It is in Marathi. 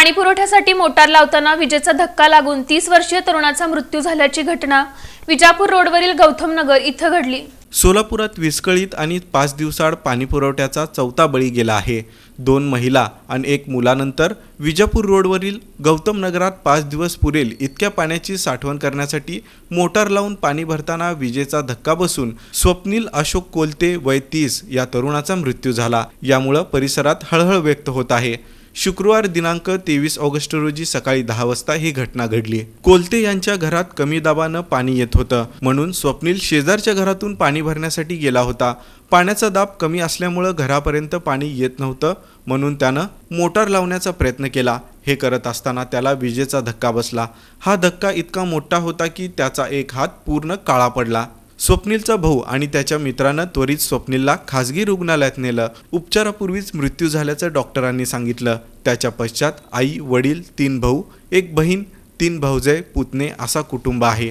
पाणी पुरवठ्यासाठी मोटार लावताना विजेचा धक्का लागून तीस वर्षीय तरुणाचा मृत्यू झाल्याची घटना विजापूर रोडवरील गौतम नगर इथं घडली. सोलापुरात विस्कळीत आणि पाच दिवसाआड पाणी पुरवठ्याचा चौथा बळी गेला आहे. दोन महिला आणि एक मुलानंतर विजापूर रोडवरील गौतम नगरात पाच दिवस पुरेल इतक्या पाण्याची साठवण करण्यासाठी मोटार लावून पाणी भरताना विजेचा धक्का बसून स्वप्नील अशोक कोलते वय तीस या तरुणाचा मृत्यू झाला. यामुळं परिसरात हळहळ व्यक्त होत आहे. शुक्रवार दिनांक तेवीस ऑगस्ट रोजी सकाळी दहा वाजता ही घटना घडली. कोलते यांच्या घरात कमी दाबानं पाणी येत होतं. म्हणून स्वप्नील शेजारच्या घरातून पाणी भरण्यासाठी गेला होता. पाण्याचा दाब कमी असल्यामुळं घरापर्यंत पाणी येत नव्हतं. म्हणून त्यानं मोटार लावण्याचा प्रयत्न केला. हे करत असताना त्याला विजेचा धक्का बसला. हा धक्का इतका मोठा होता की त्याचा एक हात पूर्ण काळा पडला. स्वप्नीलचा भाऊ आणि त्याच्या मित्रानं त्वरित स्वप्नीलला खासगी रुग्णालयात नेलं. उपचारापूर्वीच मृत्यू झाल्याचं डॉक्टरांनी सांगितलं. त्याच्या पश्चात आई वडील तीन भाऊ एक बहीण तीन भाऊजय पुतणे असा कुटुंब आहे.